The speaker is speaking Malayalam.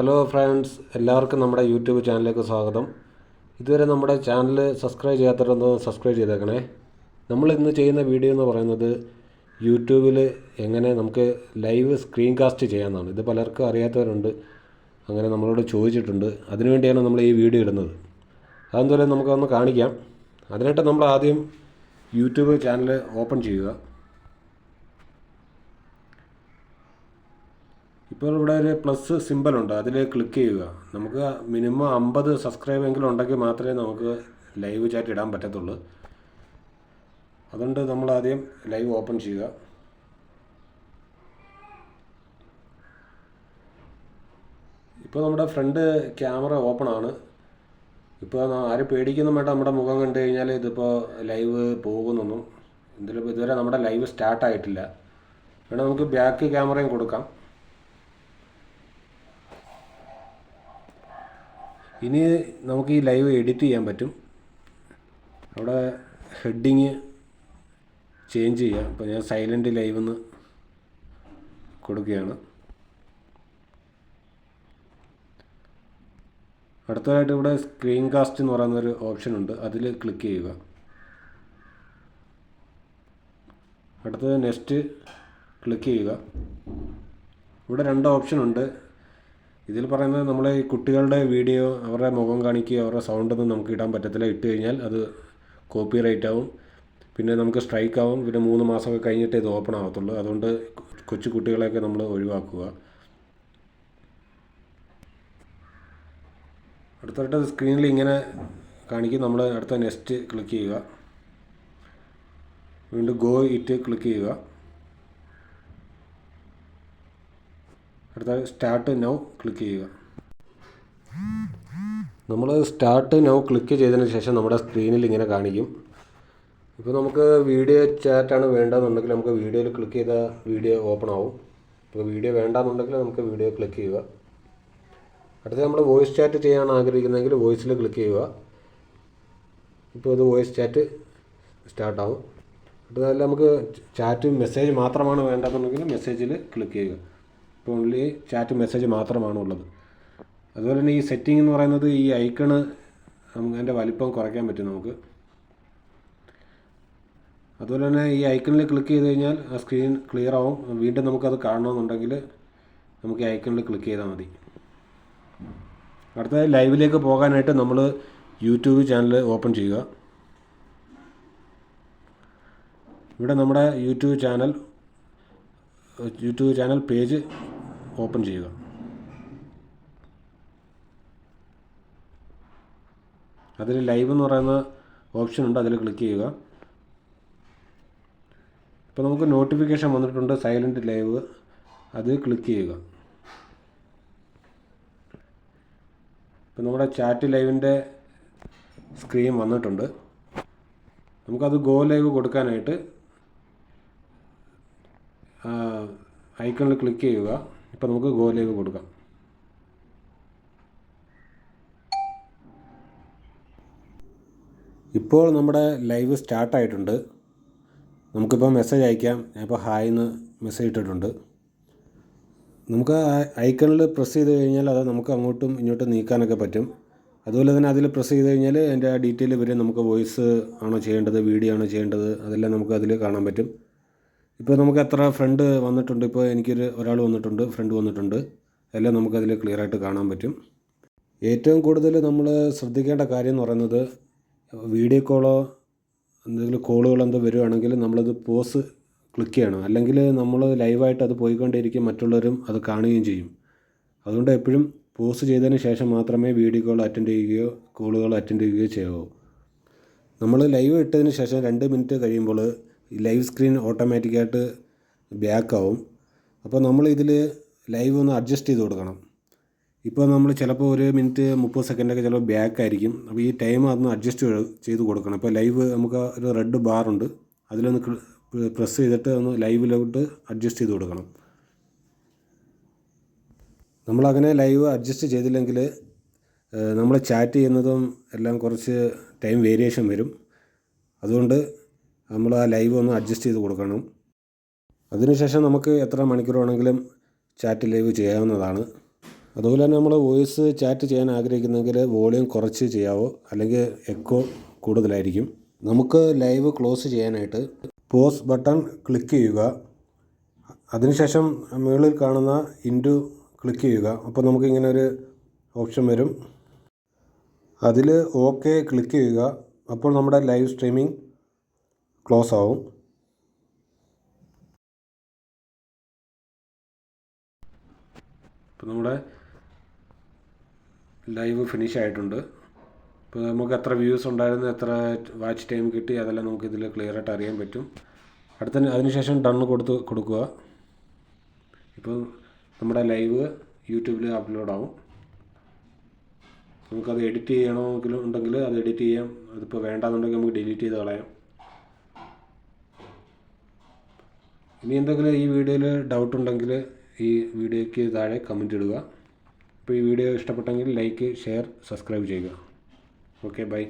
ഹലോ ഫ്രണ്ട്സ് എല്ലാവർക്കും നമ്മുടെ യൂട്യൂബ് ചാനലിലേക്ക് സ്വാഗതം. ഇതുവരെ നമ്മുടെ ചാനൽ സബ്സ്ക്രൈബ് ചെയ്യാത്തവരൊന്ന് സബ്സ്ക്രൈബ് ചെയ്തേക്കണേ. നമ്മൾ ഇന്ന് ചെയ്യുന്ന വീഡിയോ എന്ന് പറയുന്നത് യൂട്യൂബിൽ എങ്ങനെ നമുക്ക് ലൈവ് സ്ക്രീൻ കാസ്റ്റ് ചെയ്യാമെന്നാണ്. ഇത് പലർക്കും അറിയാത്തവരുണ്ട്. അങ്ങനെ നമ്മളോട് ചോദിച്ചിട്ടുണ്ട്. അതിനുവേണ്ടിയാണ് നമ്മൾ ഈ വീഡിയോ ഇടുന്നത്. അതെന്തുവരെ നമുക്കൊന്ന് കാണിക്കാം. അതിനായിട്ട് നമ്മൾ ആദ്യം യൂട്യൂബ് ചാനൽ ഓപ്പൺ ചെയ്യുക. ഇപ്പോൾ ഇവിടെ ഒരു പ്ലസ് സിമ്പൽ ഉണ്ട്. അതിൽ ക്ലിക്ക് ചെയ്യുക. നമുക്ക് മിനിമം അമ്പത് സബ്സ്ക്രൈബ് എങ്കിലും ഉണ്ടെങ്കിൽ മാത്രമേ നമുക്ക് ലൈവ് ചാറ്റ് ഇടാൻ പറ്റത്തുള്ളൂ. അതുകൊണ്ട് നമ്മൾ ആദ്യം ലൈവ് ഓപ്പൺ ചെയ്യുക. ഇപ്പോൾ നമ്മുടെ ഫ്രണ്ട് ക്യാമറ ഓപ്പൺ ആണ്. ഇപ്പോൾ ആരും പേടിക്കൊന്നും വേണ്ട നമ്മുടെ മുഖം കണ്ടു കഴിഞ്ഞാൽ ഇതിപ്പോൾ ലൈവ് പോകുന്നൊന്നും. ഇതിലിപ്പോൾ ഇതുവരെ നമ്മുടെ ലൈവ് സ്റ്റാർട്ടായിട്ടില്ല വേണം നമുക്ക് ബാക്ക് ക്യാമറയും കൊടുക്കാം. ഇനി നമുക്ക് ഈ ലൈവ് എഡിറ്റ് ചെയ്യാൻ പറ്റും. അവിടെ ഹെഡിങ് ചേഞ്ച് ചെയ്യാം. അപ്പോൾ ഞാൻ സൈലന്റ് ലൈവ് എന്ന് കൊടുക്കുകയാണ്. അടുത്തതായിട്ട് ഇവിടെ സ്ക്രീൻ കാസ്റ്റ് എന്ന് പറയുന്നൊരു ഓപ്ഷൻ ഉണ്ട്. അതിൽ ക്ലിക്ക് ചെയ്യുക. അടുത്തത് നെക്സ്റ്റ് ക്ലിക്ക് ചെയ്യുക. ഇവിടെ രണ്ട് ഓപ്ഷൻ ഉണ്ട്. ഇതിൽ പറയുന്നത് നമ്മൾ ഈ കുട്ടികളുടെ വീഡിയോ അവരുടെ മുഖം കാണിക്കുകയോ അവരുടെ സൗണ്ടൊന്നും നമുക്ക് ഇടാൻ പറ്റത്തില്ല. ഇട്ട് കഴിഞ്ഞാൽ അത് കോപ്പി റൈറ്റ് ആവും. പിന്നെ നമുക്ക് സ്ട്രൈക്ക് ആവും. പിന്നെ മൂന്ന് മാസമൊക്കെ കഴിഞ്ഞിട്ടേ ഇത് ഓപ്പൺ ആവത്തുള്ളൂ. അതുകൊണ്ട് കൊച്ചു കുട്ടികളെയൊക്കെ നമ്മൾ ഒഴിവാക്കുക. അടുത്തായിട്ട് സ്ക്രീനിൽ ഇങ്ങനെ കാണിക്കും. നമ്മൾ അടുത്ത നെക്സ്റ്റ് ക്ലിക്ക് ചെയ്യുക. വീണ്ടും ഗോ ഇറ്റ് ക്ലിക്ക് ചെയ്യുക. അടുത്ത സ്റ്റാർട്ട് നൗ ക്ലിക്ക് ചെയ്യുക. നമ്മൾ സ്റ്റാർട്ട് നൗ ക്ലിക്ക് ചെയ്തതിന് ശേഷം നമ്മുടെ സ്ക്രീനിൽ ഇങ്ങനെ കാണിക്കും. ഇപ്പോൾ നമുക്ക് വീഡിയോ ചാറ്റാണ് വേണ്ടതെന്നുണ്ടെങ്കിൽ നമുക്ക് വീഡിയോയിൽ ക്ലിക്ക് ചെയ്താൽ വീഡിയോ ഓപ്പൺ ആവും. ഇപ്പോൾ വീഡിയോ വേണ്ടാന്നുണ്ടെങ്കിൽ നമുക്ക് വീഡിയോ ക്ലിക്ക് ചെയ്യുക. അടുത്ത നമ്മൾ വോയിസ് ചാറ്റ് ചെയ്യാൻ ആഗ്രഹിക്കുന്നതെങ്കിൽ വോയിസിൽ ക്ലിക്ക് ചെയ്യുക. ഇപ്പോൾ ഇത് വോയിസ് ചാറ്റ് സ്റ്റാർട്ടാവും അടുത്തതല്ല നമുക്ക് ചാറ്റ് മെസ്സേജ് മാത്രമാണ് വേണ്ടതെന്നുണ്ടെങ്കിൽ മെസ്സേജിൽ ക്ലിക്ക് ചെയ്യുക. ഇപ്പോൾ ഓൺലി ചാറ്റ് മെസ്സേജ് മാത്രമാണ് ഉള്ളത്. അതുപോലെ തന്നെ ഈ സെറ്റിംഗ് എന്ന് പറയുന്നത് ഈ ഐക്കണ് നമുക്ക് അതിന്റെ വലിപ്പം കുറയ്ക്കാൻ പറ്റും നമുക്ക്. അതുപോലെ തന്നെ ഈ ഐക്കണിൽ ക്ലിക്ക് ചെയ്ത് കഴിഞ്ഞാൽ ആ സ്ക്രീൻ ക്ലിയർ ആവും. വീണ്ടും നമുക്കത് കാണണമെന്നുണ്ടെങ്കിൽ നമുക്ക് ഈ ഐക്കണിൽ ക്ലിക്ക് ചെയ്താൽ മതി. അടുത്ത ലൈവിലേക്ക് പോകാനായിട്ട് നമ്മൾ യൂട്യൂബ് ചാനൽ ഓപ്പൺ ചെയ്യുക. ഇവിടെ നമ്മുടെ YouTube channel YouTube channel page open ചെയ്യുക. അതിൽ ലൈവ് എന്ന് പറയുന്ന ഓപ്ഷൻ ഉണ്ട് അതിൽ ക്ലിക്ക് ചെയ്യുക. ഇപ്പോൾ നമുക്ക് നോട്ടിഫിക്കേഷൻ വന്നിട്ടുണ്ട് സൈലന്റ് ലൈവ്. അത് ക്ലിക്ക് ചെയ്യുക. ഇപ്പം നമ്മുടെ ചാറ്റ് ലൈവിന്റെ സ്ക്രീൻ വന്നിട്ടുണ്ട്. നമുക്കത് ഗോ ലൈവ് കൊടുക്കാനായിട്ട് ഐക്കണിൽ ക്ലിക്ക് ചെയ്യുക. ഇപ്പോൾ നമുക്ക് ഗോ ലൈവ് കൊടുക്കാം. ഇപ്പോൾ നമ്മുടെ ലൈവ് സ്റ്റാർട്ടായിട്ടുണ്ട്. നമുക്കിപ്പോൾ മെസ്സേജ് അയക്കാം. ഞാനിപ്പോൾ ഹായ് എന്ന് മെസ്സേജ് ഇട്ടിട്ടുണ്ട്. നമുക്ക് ഐക്കണിൽ പ്രസ് ചെയ്ത് കഴിഞ്ഞാൽ അത് നമുക്ക് അങ്ങോട്ടും ഇങ്ങോട്ടും നീക്കാനൊക്കെ പറ്റും. അതുപോലെ തന്നെ അതിൽ പ്രസ് ചെയ്ത് കഴിഞ്ഞാൽ അതിന്റെ ആ ഡീറ്റെയിൽ വരെ നമുക്ക് വോയിസ് ആണോ ചെയ്യേണ്ടത് വീഡിയോ ആണോ ചെയ്യേണ്ടത് അതെല്ലാം നമുക്ക് അതിൽ കാണാൻ പറ്റും. ഇപ്പോൾ നമുക്ക് എത്ര ഫ്രണ്ട് വന്നിട്ടുണ്ട്? ഇപ്പോൾ എനിക്കൊരു ഒരാൾ വന്നിട്ടുണ്ട് ഫ്രണ്ട് വന്നിട്ടുണ്ട്. എല്ലാം നമുക്കതിൽ ക്ലിയർ ആയിട്ട് കാണാൻ പറ്റും. ഏറ്റവും കൂടുതൽ നമ്മൾ ശ്രദ്ധിക്കേണ്ട കാര്യം എന്ന് പറയുന്നത് വീഡിയോ കോളോ എന്തെങ്കിലും കോളുകൾ എന്തോ വരുവാണെങ്കിൽ നമ്മളത് പോസ് ക്ലിക്ക് ചെയ്യണം. അല്ലെങ്കിൽ നമ്മൾ ലൈവായിട്ട് അത് പോയിക്കൊണ്ടിരിക്കും മറ്റുള്ളവരും അത് കാണുകയും ചെയ്യും. അതുകൊണ്ട് എപ്പോഴും പോസ് ചെയ്തതിന് ശേഷം മാത്രമേ വീഡിയോ കോൾ അറ്റൻഡ് ചെയ്യുകയോ കോളുകൾ അറ്റൻഡ് ചെയ്യുകയോ ചെയ്യാവൂ. നമ്മൾ ലൈവ് ഇട്ടതിന് ശേഷം രണ്ട് മിനിറ്റ് കഴിയുമ്പോൾ ലൈവ് സ്ക്രീൻ ഓട്ടോമാറ്റിക്കായിട്ട് ബാക്ക് ആവും അപ്പോൾ നമ്മൾ ഇതിൽ ലൈവ് ഒന്ന് അഡ്ജസ്റ്റ് ചെയ്ത് കൊടുക്കണം. ഇപ്പോൾ നമ്മൾ ചിലപ്പോൾ ഒരു മിനിറ്റ് മുപ്പത് സെക്കൻഡൊക്കെ ചിലപ്പോൾ ബാക്ക് ആയിരിക്കും. അപ്പോൾ ഈ ടൈം അതൊന്ന് അഡ്ജസ്റ്റ് ചെയ്ത് കൊടുക്കണം. ഇപ്പോൾ ലൈവ് നമുക്ക് ഒരു റെഡ് ബാറുണ്ട് അതിലൊന്ന് പ്രസ് ചെയ്തിട്ട് ഒന്ന് ലൈവിലോട്ട് അഡ്ജസ്റ്റ് ചെയ്ത് കൊടുക്കണം. നമ്മളങ്ങനെ ലൈവ് അഡ്ജസ്റ്റ് ചെയ്തില്ലെങ്കിൽ നമ്മൾ ചാറ്റ് ചെയ്യുന്നതും എല്ലാം കുറച്ച് ടൈം വേരിയേഷൻ വരും. അതുകൊണ്ട് നമ്മൾ ആ ലൈവ് ഒന്ന് അഡ്ജസ്റ്റ് ചെയ്ത് കൊടുക്കണം. അതിനുശേഷം നമുക്ക് എത്ര മണിക്കൂർ വേണമെങ്കിലും ചാറ്റ് ലൈവ് ചെയ്യാവുന്നതാണ്. അതുപോലെ തന്നെ നമ്മൾ വോയിസ് ചാറ്റ് ചെയ്യാൻ ആഗ്രഹിക്കുന്നെങ്കിൽ വോളിയം കുറച്ച് ചെയ്യാവോ? അല്ലെങ്കിൽ എക്കോ കൂടുതലായിരിക്കും. നമുക്ക് ലൈവ് ക്ലോസ് ചെയ്യാനായിട്ട് പോസ് ബട്ടൺ ക്ലിക്ക് ചെയ്യുക. അതിനുശേഷം മുകളിൽ കാണുന്ന ഇന്റു ക്ലിക്ക് ചെയ്യുക. അപ്പോൾ നമുക്ക് ഇങ്ങനെ ഒരു ഓപ്ഷൻ വരും. അതിൽ ഓക്കെ ക്ലിക്ക് ചെയ്യുക. അപ്പോൾ നമ്മുടെ ലൈവ് സ്ട്രീമിംഗ് ക്ലോസ് ആവും ഇപ്പോൾ നമ്മുടെ ലൈവ് ഫിനിഷ് ആയിട്ടുണ്ട്. ഇപ്പോൾ നമുക്ക് എത്ര വ്യൂസ് ഉണ്ടായിരുന്നു എത്ര വാച്ച് ടൈം കിട്ടി അതെല്ലാം നമുക്ക് ഇതിൽ ക്ലിയർ ആയിട്ട് അറിയാൻ പറ്റും. അടുത്ത അതിനുശേഷം ഡണ്ണ് കൊടുത്ത് കൊടുക്കുക. ഇപ്പോൾ നമ്മുടെ ലൈവ് യൂട്യൂബിൽ അപ്ലോഡ് ആവും നമുക്കത് എഡിറ്റ് ചെയ്യണമെങ്കിലും ഉണ്ടെങ്കിൽ അത് എഡിറ്റ് ചെയ്യാം. അതിപ്പോൾ വേണ്ടാന്നുണ്ടെങ്കിൽ നമുക്ക് ഡിലീറ്റ് ചെയ്ത് കളയാം. ഇനി എന്തെങ്കിലും ഈ വീഡിയോയിൽ ഡൗട്ട് ഉണ്ടെങ്കിൽ ഈ വീഡിയോയ്ക്ക് താഴെ കമന്റ് ഇടുക. അപ്പോൾ ഈ വീഡിയോ ഇഷ്ടപ്പെട്ടെങ്കിൽ ലൈക്ക് ഷെയർ സബ്സ്ക്രൈബ് ചെയ്യുക. Okay bye